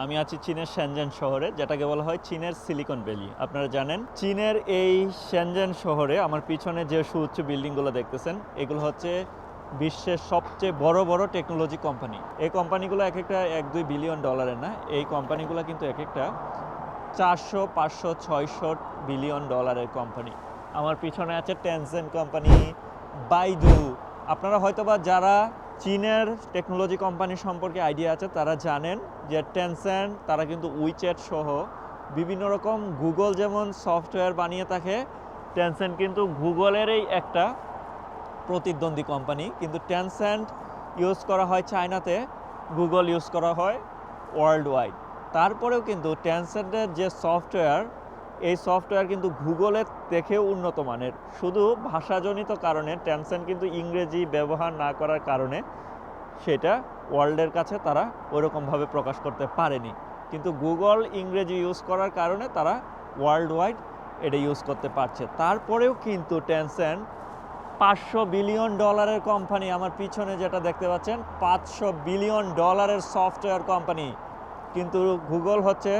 আমি আছি চীনের শ্যানজান শহরে, যেটাকে বলা হয় চীনের সিলিকন ভ্যালি আপনারা জানেন, চীনের এই শ্যানজান শহরে আমার পিছনে যে সুউচ্চ বিল্ডিংগুলো দেখতেছেন, এগুলো হচ্ছে বিশ্বের সবচেয়ে বড় বড় টেকনোলজি কোম্পানি এই কোম্পানিগুলো এক একটা এক দুই বিলিয়ন ডলারের না, এই কোম্পানিগুলো কিন্তু এক একটা চারশো, পাঁচশো, ছয়শো বিলিয়ন ডলারের কোম্পানি আমার পিছনে আছে টেনসেন কোম্পানি বাইদু আপনারা হয়তোবা যারা চীনের টেকনোলজি কোম্পানি সম্পর্কে আইডিয়া আছে, তারা জানেন যে টেনসেন তারা কিন্তু উইচ্যাট সহ বিভিন্ন রকম গুগল যেমন সফটওয়্যার বানিয়ে থাকে টেনসেন কিন্তু গুগলেরই একটা প্রতিদ্বন্দ্বী কোম্পানি কিন্তু টেনসেন্ট ইউজ করা হয় চায়নাতে গুগল ইউজ করা হয় ওয়ার্ল্ড ওয়াইড তারপরেও কিন্তু টেনসেন্টের যে সফটওয়্যার এই সফটওয়্যার কিন্তু গুগলের থেকেও উন্নত মানের। শুধু ভাষাজনিত কারণে টেনসেন্ট কিন্তু ইংরেজি ব্যবহার না করার কারণে সেটা ওয়ার্ল্ডের কাছে তারা ওইরকমভাবে প্রকাশ করতে পারেনি। কিন্তু গুগল ইংরেজি ইউজ করার কারণে তারা ওয়ার্ল্ড ওয়াইড এটা ইউজ করতে পারছে। তারপরেও কিন্তু টেনসেন্ট পাঁচশো বিলিয়ন ডলারের কোম্পানি আমার পিছনে যেটা দেখতে পাচ্ছেন, পাঁচশো বিলিয়ন ডলারের সফটওয়্যার কোম্পানি কিন্তু গুগল হচ্ছে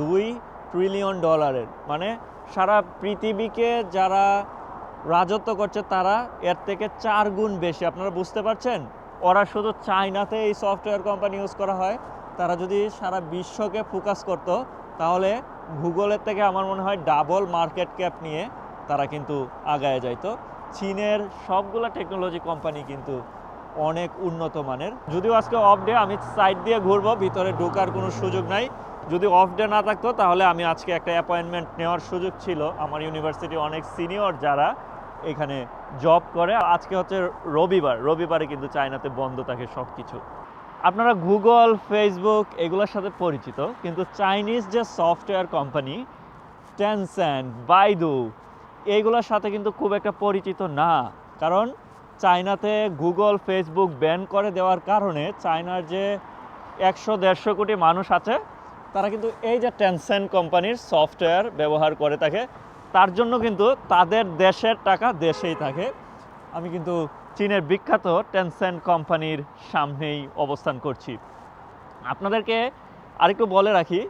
দুই ট্রিলিয়ন ডলারের মানে সারা পৃথিবীকে যারা রাজত্ব করছে, তারা এর থেকে চার গুণ বেশি। আপনারা বুঝতে পারছেন? ওরা শুধু চায়নাতে এই সফটওয়্যার কোম্পানি ইউজ করা হয়। তারা যদি সারা বিশ্বকে ফোকাস করত, তাহলে ভূগোলের থেকে আমার মনে হয় ডাবল মার্কেট ক্যাপ নিয়ে তারা কিন্তু আগায় যাইতো। চীনের সবগুলা টেকনোলজি কোম্পানি কিন্তু অনেক উন্নত মানের। যদিও আজকে অফ ডে আমি সাইড দিয়ে ঘুরবো, ভিতরে ঢোকার কোনো সুযোগ নাই। যদি অফ ডে না থাকতো, তাহলে আমি আজকে একটা অ্যাপয়েন্টমেন্ট নেওয়ার সুযোগ ছিল। আমার ইউনিভার্সিটি অনেক সিনিয়র যারা এখানে জব করে। আজকে হচ্ছে রবিবার। রবিবারে কিন্তু চায়নাতে বন্ধ থাকে সব কিছু আপনারা গুগল ফেসবুক এগুলোর সাথে পরিচিত, কিন্তু চাইনিজ যে সফটওয়্যার কোম্পানি টেনসেন্ট বাইদু এইগুলোর সাথে কিন্তু খুব একটা পরিচিত না। কারণ চায়নাতে গুগল ফেসবুক ব্যান করে দেওয়ার কারণে চায়নার যে একশো, দেড়শো কোটি মানুষ আছে, তারা কিন্তু এই যে টেনসেন্ট কোম্পানির সফটওয়্যার ব্যবহার করে থাকে। তার জন্য কিন্তু তাদের দেশের টাকা দেশেই থাকে। আমি কিন্তু চীনের বিখ্যাত টেনসেন্ট কোম্পানির সামনেই অবস্থান করছি। আপনাদেরকে আরেকটু বলে রাখি,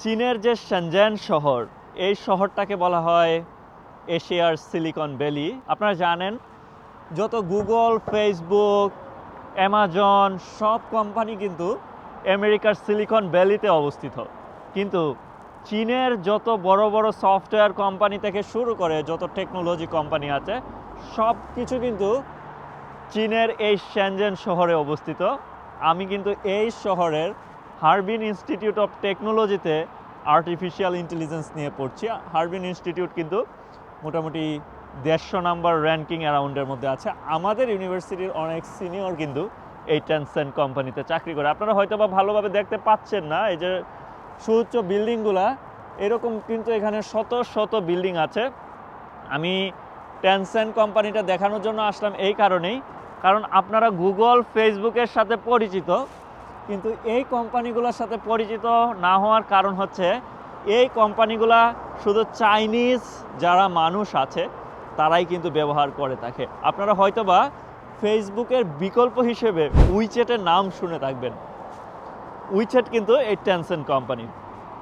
চীনের যে সেনজেন শহর, এই শহরটাকে বলা হয় এশিয়ার সিলিকন ভ্যালি। আপনারা জানেন, যত গুগল ফেসবুক অ্যামাজন সব কোম্পানি কিন্তু আমেরিকার সিলিকন ভ্যালিতে অবস্থিত। কিন্তু চীনের যত বড় বড় সফটওয়্যার কোম্পানি থেকে শুরু করে যত টেকনোলজি কোম্পানি আছে, সব কিছু কিন্তু চীনের এই শ্যানজেন শহরে অবস্থিত। আমি কিন্তু এই শহরের হারবিন ইনস্টিটিউট অফ টেকনোলজিতে আর্টিফিশিয়াল ইন্টেলিজেন্স নিয়ে পড়ছি। হারবিন ইনস্টিটিউট কিন্তু মোটামুটি দেড়শো নাম্বার র্যাঙ্কিং অ্যারাউন্ডের মধ্যে আছে। আমাদের ইউনিভার্সিটির অনেক সিনিয়র কিন্তু এই টেনসেন্ট কোম্পানিতে চাকরি করে। আপনারা হয়তো বা ভালোভাবে দেখতে পাচ্ছেন না, এই যে সুউচ্চ বিল্ডিংগুলা, এরকম কিন্তু এখানে শত শত বিল্ডিং আছে। আমি টেনসেন্ট কোম্পানিটা দেখানোর জন্য আসলাম এই কারণেই। কারণ আপনারা গুগল ফেসবুকের সাথে পরিচিত, কিন্তু এই কোম্পানিগুলোর সাথে পরিচিত না হওয়ার কারণ হচ্ছে, এই কোম্পানিগুলা শুধু চাইনিজ যারা মানুষ আছে, তারাই কিন্তু ব্যবহার করে থাকে। আপনারা হয়তোবা ফেসবুকের বিকল্প হিসেবে উইচেটের নাম শুনে থাকবেন। উইচেট কিন্তু এই টেনসেন্ট কোম্পানি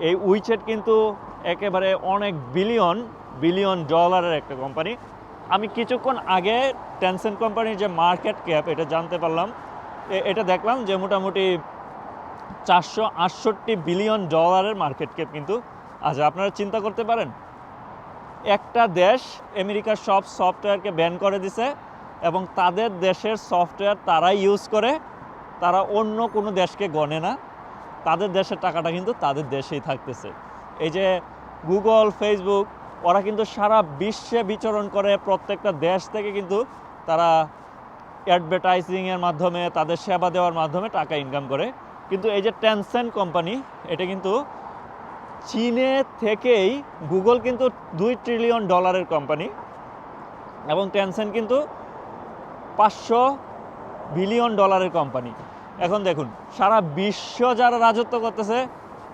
এই উইচেট কিন্তু একেবারে অনেক বিলিয়ন বিলিয়ন ডলারের একটা কোম্পানি আমি কিছুক্ষণ আগে টেনসেন্ট কোম্পানির যে মার্কেট ক্যাপ এটা জানতে পারলাম। এটা দেখলাম যে মোটামুটি চারশো আটষট্টি বিলিয়ন ডলারের মার্কেট ক্যাপ কিন্তু আজ আপনারা চিন্তা করতে পারেন, একটা দেশ আমেরিকার সব সফটওয়্যারকে ব্যান করে দিছে এবং তাদের দেশের সফটওয়্যার তারাই ইউজ করে, তারা অন্য কোনো দেশকে গণে না। তাদের দেশের টাকাটা কিন্তু তাদের দেশেই থাকতেছে। এই যে গুগল ফেসবুক ওরা কিন্তু সারা বিশ্বে বিচরণ করে প্রত্যেকটা দেশ থেকে কিন্তু তারা অ্যাডভার্টাইজিংয়ের মাধ্যমে, তাদের সেবা দেওয়ার মাধ্যমে টাকা ইনকাম করে। কিন্তু এই যে টেনসেন্ট কোম্পানি এটা কিন্তু চীনে থেকেই গুগল কিন্তু দুই ট্রিলিয়ন ডলারের কোম্পানি এবং টেনসেন্ট কিন্তু পাঁচশো বিলিয়ন ডলারের কোম্পানি এখন দেখুন, সারা বিশ্ব যারা রাজত্ব করতেছে,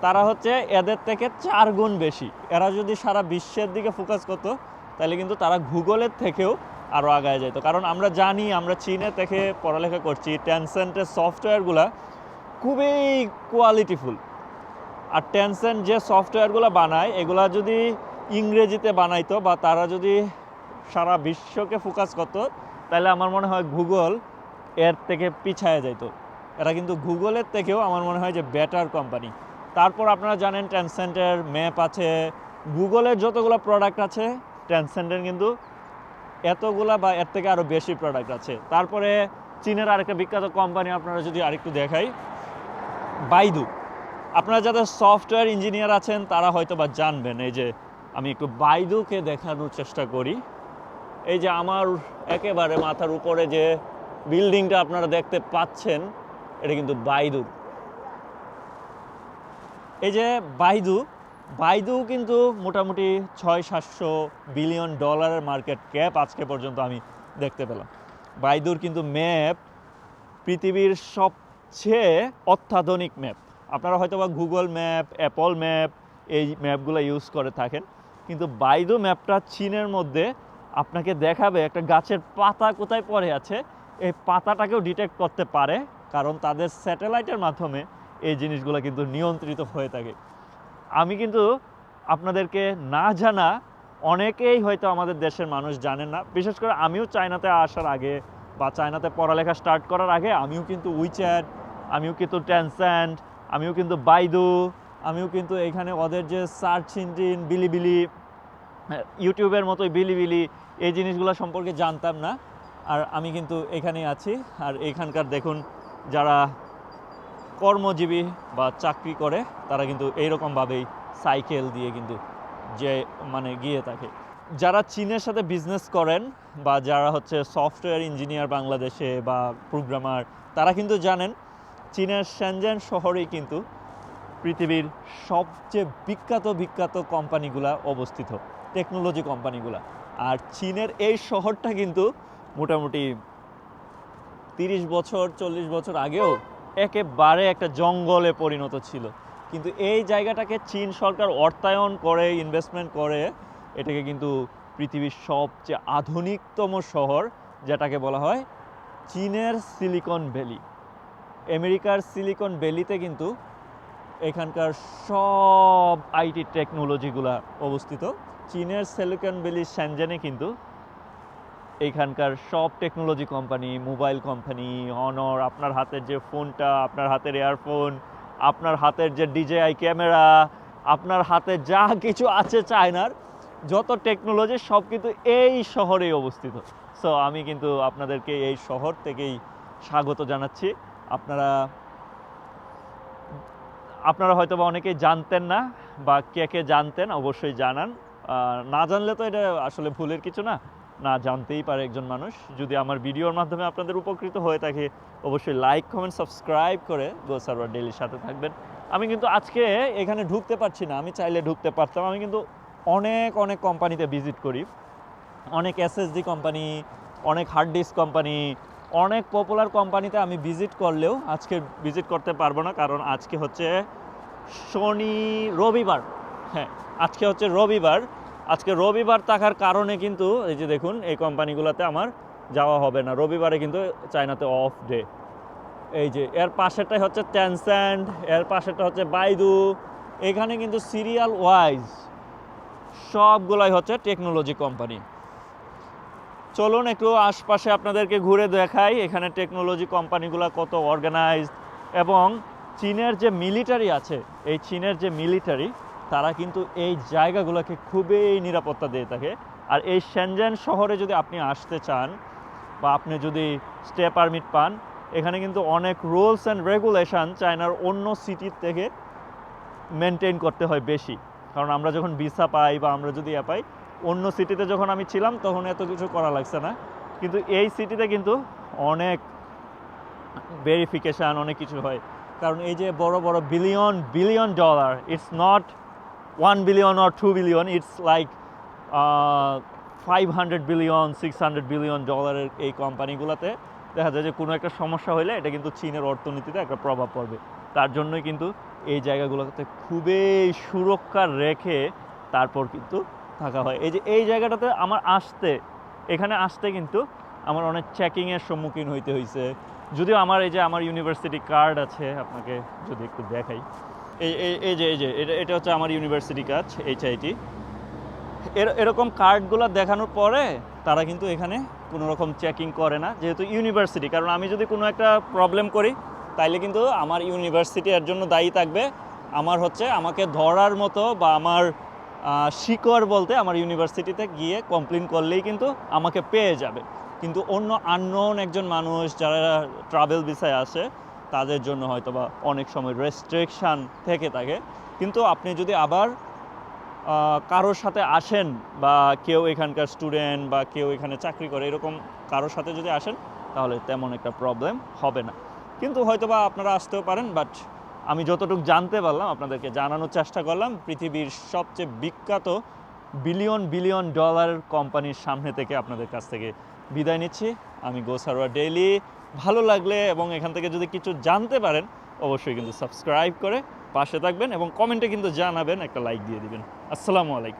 তারা হচ্ছে এদের থেকে চার গুণ বেশি। এরা যদি সারা বিশ্বের দিকে ফোকাস করতো, তাহলে কিন্তু তারা গুগলের থেকেও আরও আগায় যেত কারণ আমরা জানি, আমরা চীনে থেকে পড়ালেখা করছি টেনসেন্টের সফটওয়্যারগুলা খুবই কোয়ালিটিফুল আর টেনসেন যে সফটওয়্যারগুলো বানায়, এগুলা যদি ইংরেজিতে বানাইতো বা তারা যদি সারা বিশ্বকে ফোকাস করতো, তাহলে আমার মনে হয় গুগল এর থেকে পিছায় যাইতো। এরা কিন্তু গুগলের থেকেও আমার মনে হয় যে বেটার কোম্পানি তারপর আপনারা জানেন টেনসেন্টের ম্যাপ আছে, গুগলের যতগুলো প্রোডাক্ট আছে টেনসেন্টের কিন্তু এতগুলা বা এর থেকে আরও বেশি প্রোডাক্ট আছে। তারপরে চীনের আরেকটা বিখ্যাত কোম্পানি আপনারা যদি আরেকটু দেখাই বাইদু আপনারা যাদের সফটওয়্যার ইঞ্জিনিয়ার আছেন, তারা হয়তো বা জানবেন, এই যে আমি একটু বাইদুকে দেখানোর চেষ্টা করি। এই যে আমার একেবারে মাথার উপরে যে বিল্ডিংটা আপনারা দেখতে পাচ্ছেন এটা কিন্তু বাইদুর এই যে বাইদু বাইদু কিন্তু মোটামুটি ছয় সাতশো বিলিয়ন ডলারের মার্কেট ক্যাপ আজকে পর্যন্ত আমি দেখতে পেলাম। বাইদুর কিন্তু ম্যাপ পৃথিবীর সবচেয়ে অত্যাধুনিক ম্যাপ। আপনারা হয়তো বা গুগল ম্যাপ, অ্যাপল ম্যাপ এই ম্যাপগুলো ইউজ করে থাকেন, কিন্তু বাইদু ম্যাপটা চীনের মধ্যে আপনাকে দেখাবে একটা গাছের পাতা কোথায় পড়ে আছে, এই পাতাটাকেও ডিটেক্ট করতে পারে কারণ তাদের স্যাটেলাইটের মাধ্যমে এই জিনিসগুলো কিন্তু নিয়ন্ত্রিত হয়ে থাকে। আমি কিন্তু আপনাদেরকে না জানা অনেকেই হয়তো আমাদের দেশের মানুষ জানেন না। বিশেষ করে আমিও চায়নাতে আসার আগে বা চায়নাতে পড়ালেখা স্টার্ট করার আগে আমিও কিন্তু উইচ্যাট আমিও কিন্তু ট্যানস্যান্ড আমিও কিন্তু বাইদু আমিও কিন্তু এখানে ওদের যে সার্চ ইঞ্জিন বিলিবিলি ইউটিউবের মতোই বিলিবিলি এই জিনিসগুলো সম্পর্কে জানতাম না। আর আমি কিন্তু এখানেই আছি। আর এখানকার দেখুন যারা কর্মজীবী বা চাকরি করে, তারা কিন্তু এইরকমভাবেই সাইকেল দিয়ে কিন্তু যে মানে গিয়ে থাকে। যারা চীনের সাথে বিজনেস করেন বা যারা হচ্ছে সফটওয়্যার ইঞ্জিনিয়ার বাংলাদেশে বা প্রোগ্রামার তারা কিন্তু জানেন চীনের শ্যানজান শহরেই কিন্তু পৃথিবীর সবচেয়ে বিখ্যাত বিখ্যাত কোম্পানিগুলা অবস্থিত টেকনোলজি কোম্পানিগুলা। আর চীনের এই শহরটা কিন্তু মোটামুটি তিরিশ বছর, চল্লিশ বছর আগেও একেবারে একটা জঙ্গলে পরিণত ছিল। কিন্তু এই জায়গাটাকে চীন সরকার অর্থায়ন করে ইনভেস্টমেন্ট করে, এটাকে কিন্তু পৃথিবীর সবচেয়ে আধুনিকতম শহর, যেটাকে বলা হয় চীনের সিলিকন ভ্যালি। আমেরিকার সিলিকন ভ্যালিতে কিন্তু এখানকার সব আইটি টেকনোলজিগুলা অবস্থিত। চীনের সিলিকন ভ্যালি শ্যানজেনে কিন্তু এইখানকার সব টেকনোলজি কোম্পানি মোবাইল কোম্পানি অনর আপনার হাতের যে ফোনটা আপনার হাতের এয়ারফোন আপনার হাতের যে ডিজেআই ক্যামেরা আপনার হাতে যা কিছু আছে চায়নার, যত টেকনোলজি সব কিন্তু এই শহরেই অবস্থিত। সো আমি কিন্তু আপনাদেরকে এই শহর থেকেই স্বাগত জানাচ্ছি। আপনারা আপনারা হয়তো বা অনেকেই জানতেন না বা কে কে জানতেন, অবশ্যই জানান। না জানলে তো এটা আসলে ভুলের কিছু না। না জানতেই পারে একজন মানুষ। যদি আমার ভিডিওর মাধ্যমে আপনাদের উপকৃত হয়ে থাকে, অবশ্যই লাইক কমেন্ট সাবস্ক্রাইব করে গো সার্ভার ডেলির সাথে থাকবেন। আমি কিন্তু আজকে এখানে ঢুকতে পারছি না, আমি চাইলে ঢুকতে পারতাম। আমি কিন্তু অনেক অনেক কোম্পানিতে ভিজিট করি। অনেক এসএসডি কোম্পানি, অনেক হার্ড ডিস্ক কোম্পানি, অনেক পপুলার কোম্পানিতে আমি ভিজিট করলেও আজকে ভিজিট করতে পারব না। কারণ আজকে হচ্ছে শনি রবিবার। হ্যাঁ আজকে হচ্ছে রবিবার। আজকে রবিবার থাকার কারণে কিন্তু এই যে দেখুন, এই কোম্পানিগুলোতে আমার যাওয়া হবে না। রবিবারে কিন্তু চায়নাতে অফ ডে এই যে, এর পাশেরটাই হচ্ছে ট্যানস্যান্ড এর পাশেরটা হচ্ছে বাইদু এখানে কিন্তু সিরিয়াল ওয়াইজ সবগুলাই হচ্ছে টেকনোলজি কোম্পানি চলুন একটু আশপাশে আপনাদেরকে ঘুরে দেখাই এখানে টেকনোলজি কোম্পানিগুলো কত অর্গানাইজড এবং চীনের যে মিলিটারি আছে, এই চীনের যে মিলিটারি তারা কিন্তু এই জায়গাগুলোকে খুবই নিরাপত্তা দিয়ে থাকে। আর এই শ্যানজেন শহরে যদি আপনি আসতে চান বা আপনি যদি স্টে পারমিট পান, এখানে কিন্তু অনেক রুলস অ্যান্ড রেগুলেশন চায়নার অন্য সিটির থেকে মেনটেন করতে হয় বেশি। কারণ আমরা যখন ভিসা পাই বা আমরা যদি ইয়ে পাই, অন্য সিটিতে যখন আমি ছিলাম তখন এত কিছু করা লাগছে না। কিন্তু এই সিটিতে কিন্তু অনেক ভেরিফিকেশান অনেক কিছু হয়। কারণ এই যে বড় বড় billion billion dollar it's not one billion or two billion it's like five hundred billion six hundred billion ডলারের এই কোম্পানিগুলোতে দেখা যায় যে কোনো একটা সমস্যা হলে এটা কিন্তু চীনের অর্থনীতিতে একটা প্রভাব পড়বে। তার জন্যই কিন্তু এই জায়গাগুলোতে খুবই সুরক্ষা রেখে তারপর কিন্তু থাকা হয়। এই যে এই জায়গাটাতে আমার আসতে, এখানে আসতে কিন্তু আমার অনেক চেকিংয়ের সম্মুখীন হইতে হয়েছে যদিও আমার এই যে আমার ইউনিভার্সিটি কার্ড আছে, আপনাকে যদি একটু দেখাই। এই, এই- যে, এই যে, এটা এটা হচ্ছে আমার ইউনিভার্সিটি কার্ড এইচআইটি এরকম কার্ডগুলো দেখানোর পরে তারা কিন্তু এখানে কোনো রকম চেকিং করে না, যেহেতু ইউনিভার্সিটি কারণ আমি যদি কোনো একটা প্রবলেম করি, তাইলে কিন্তু আমার ইউনিভার্সিটি এর জন্য দায়ী থাকবে। আমার হচ্ছে আমাকে ধরার মতো বা আমার শিকড় বলতে আমার ইউনিভার্সিটিতে গিয়ে কমপ্লেন করলেই কিন্তু আমাকে পেয়ে যাবে। কিন্তু অন্য আননোন একজন মানুষ যারা ট্রাভেল ভিসায় আসে তাদের জন্য হয়তো বা অনেক সময় রেস্ট্রিকশান থেকে থাকে। কিন্তু আপনি যদি আবার কারোর সাথে আসেন বা কেউ এখানকার স্টুডেন্ট বা কেউ এখানে চাকরি করে, এরকম কারোর সাথে যদি আসেন, তাহলে তেমন একটা প্রবলেম হবে না। কিন্তু হয়তো বা আপনারা আসতেও পারেন বাট আমি যতটুকু জানতে পারলাম, আপনাদেরকে জানানোর চেষ্টা করলাম, পৃথিবীর সবচেয়ে বিখ্যাত বিলিয়ন বিলিয়ন ডলার কোম্পানির সামনে থেকে আপনাদের কাছ থেকে বিদায় নিচ্ছি। আমি গোসারোয়া ডেইলি ভালো লাগলে এবং এখান থেকে যদি কিছু জানতে পারেন, অবশ্যই কিন্তু সাবস্ক্রাইব করে পাশে থাকবেন এবং কমেন্টে কিন্তু জানাবেন, একটা লাইক দিয়ে দিবেন। আসসালামু আলাইকুম।